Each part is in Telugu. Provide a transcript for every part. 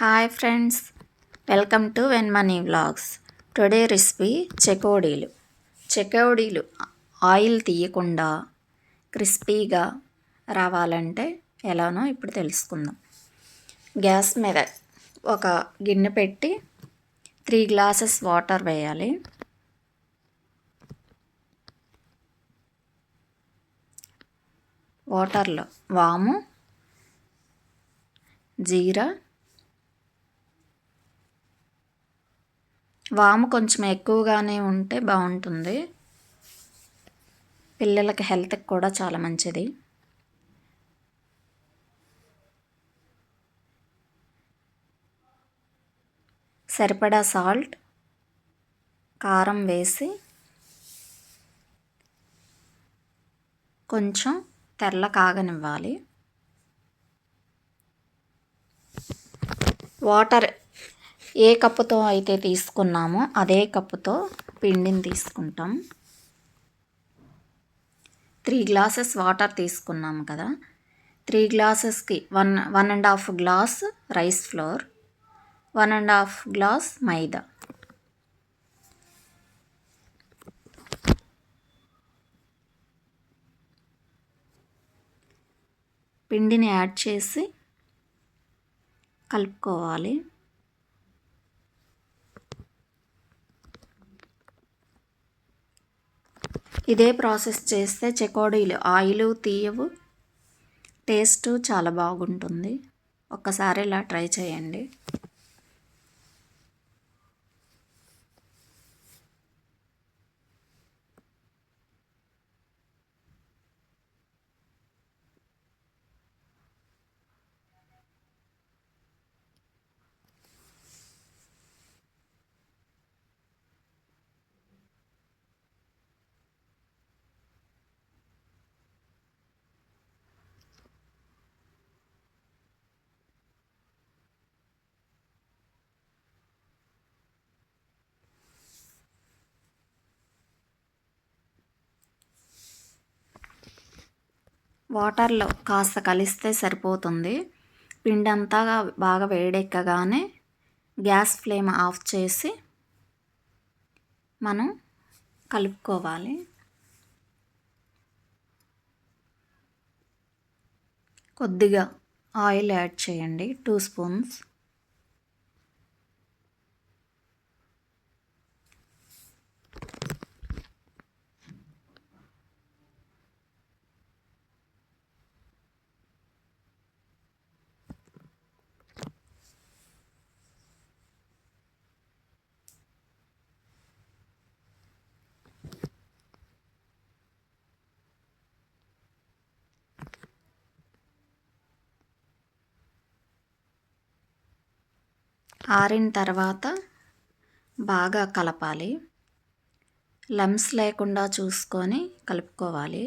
హాయ్ ఫ్రెండ్స్ వెల్కమ్ టు వెన్ మనీ వ్లాగ్స్ టుడే రెసిపీ చెకోడీలు చెకోడీలు ఆయిల్ తీయకుండా క్రిస్పీగా రావాలంటే ఎలానో ఇప్పుడు తెలుసుకుందాం. గ్యాస్ మీద ఒక గిన్నె పెట్టి త్రీ గ్లాసెస్ వాటర్ వేయాలి. వాటర్లో వాము జీరా వాము కొంచెం ఎక్కువగానే ఉంటే బాగుంటుంది. పిల్లలకి హెల్త్కి కూడా చాలా మంచిది. సరిపడా సాల్ట్ కారం వేసి కొంచెం తెల్ల కాగనివ్వాలి. వాటర్ ఏ కప్పుతో అయితే తీసుకున్నామో అదే కప్పుతో పిండిని తీసుకుంటాం. త్రీ గ్లాసెస్ వాటర్ తీసుకున్నాం కదా. Three గ్లాసెస్కి one one and half glass rice flour one and half glass maida. పిండిని యాడ్ చేసి కలుపుకోవాలి. ఇదే ప్రాసెస్ చేస్తే చెకోడీలు ఆయిల్ తీయవు. టేస్ట్ చాలా బాగుంటుంది. ఒక్కసారి ఇలా ట్రై చేయండి. వాటర్లో కాస్త కలిస్తే సరిపోతుంది. పిండి అంతా బాగా వేడెక్కగానే గ్యాస్ ఫ్లేమ్ ఆఫ్ చేసి మనం కలుపుకోవాలి. కొద్దిగా ఆయిల్ యాడ్ చేయండి. Two spoons. ఆరిన తర్వాత బాగా కలపాలి. లమ్స్ లేకుండా చూసుకొని కలుపుకోవాలి.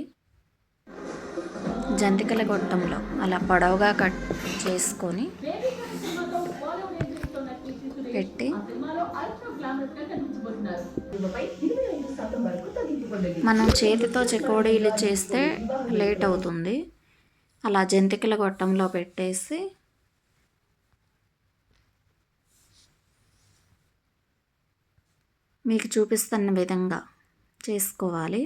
జంతికల గొట్టంలో అలా పొడవుగా కట్ చేసుకొని పెట్టి మనం చేతితో చెకోడీలు చేస్తే లేట్ అవుతుంది. అలా జంతికల గొట్టంలో పెట్టేసి మీకు చూపిస్తున్న విధంగా చేసుకోవాలి.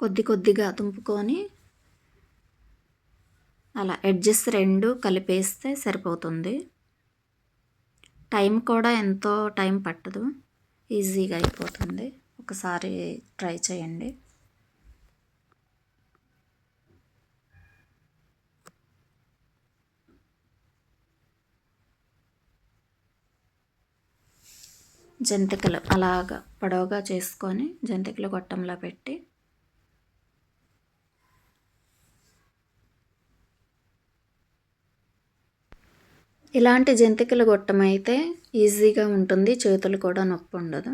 కొద్ది కొద్దిగా తుంపుకొని అలా ఎడ్జెస్ రెండు కలిపేస్తే సరిపోతుంది. టైం కూడా ఎంతో టైం పట్టదు. ఈజీగా అయిపోతుంది. ఒకసారి ట్రై చేయండి. జంతికలు అలాగ పొడవుగా చేసుకొని జంతికలు గొట్టంలో పెట్టి ఇలాంటి జంతికల గొట్టం అయితే ఈజీగా ఉంటుంది చేతులు కూడా నొప్పి ఉండదు.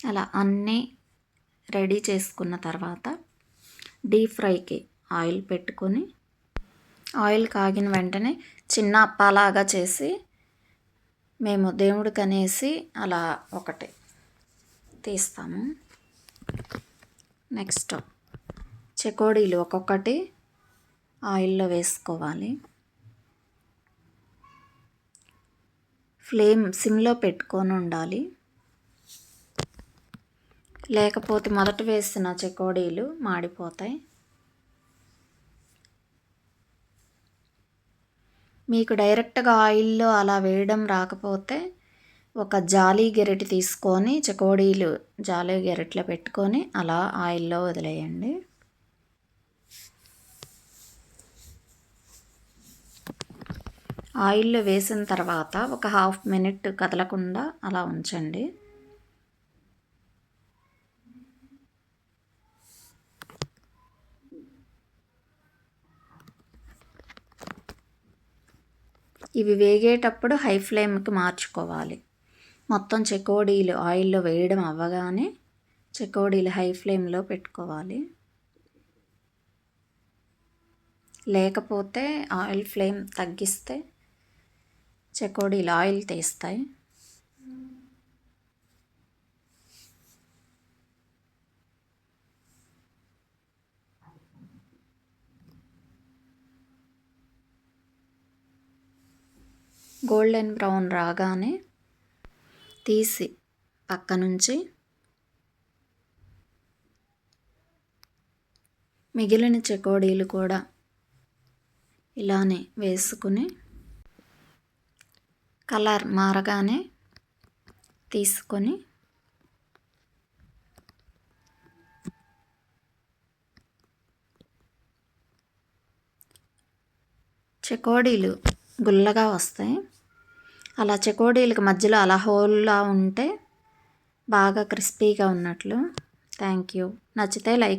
అలా అన్నీ రెడీ చేసుకున్న తర్వాత డీప్ ఫ్రైకి ఆయిల్ పెట్టుకొని ఆయిల్ కాగిన వెంటనే చిన్న అప్పాలాగా చేసి మేము దేవుడికి అనేసి అలా ఒకటి తీస్తాము. నెక్స్ట్ చెకోడీలు ఒక్కొక్కటి ఆయిల్లో వేసుకోవాలి. ఫ్లేమ్ సిమ్లో పెట్టుకొని ఉండాలి. లేకపోతే మొదట వేసిన చెకోడీలు మాడిపోతాయి. మీకు డైరెక్ట్గా ఆయిల్లో అలా వేయడం రాకపోతే ఒక జాలీ గెరటి తీసుకొని చకోడీలు జాలీ గెరట్లో పెట్టుకొని అలా ఆయిల్లో వదిలేయండి. ఆయిల్లో వేసిన తర్వాత ఒక హాఫ్ మినిట్ కదలకుండా అలా ఉంచండి. ఇవి వేగేటప్పుడు హై ఫ్లేమ్కి మార్చుకోవాలి. మొత్తం చెకోడీలు ఆయిల్లో వేయడం అవ్వగానే చెకోడీలు హై ఫ్లేమ్లో పెట్టుకోవాలి. లేకపోతే ఆయిల్ ఫ్లేమ్ తగ్గిస్తే చెకోడీలు ఆయిల్ తీస్తాయి. గోల్డెన్ బ్రౌన్ రాగానే తీసి పక్క నుంచి మిగిలిన చెకోడీలు కూడా ఇలానే వేసుకుని కలర్ మారగానే తీసుకొని చెకోడీలు గుల్లగా వస్తాయి. అలా చెకోడీలకి మధ్యలో అలా హోల్లా ఉంటే బాగా క్రిస్పీగా ఉన్నట్లు. Thank you. నచ్చితే లైక్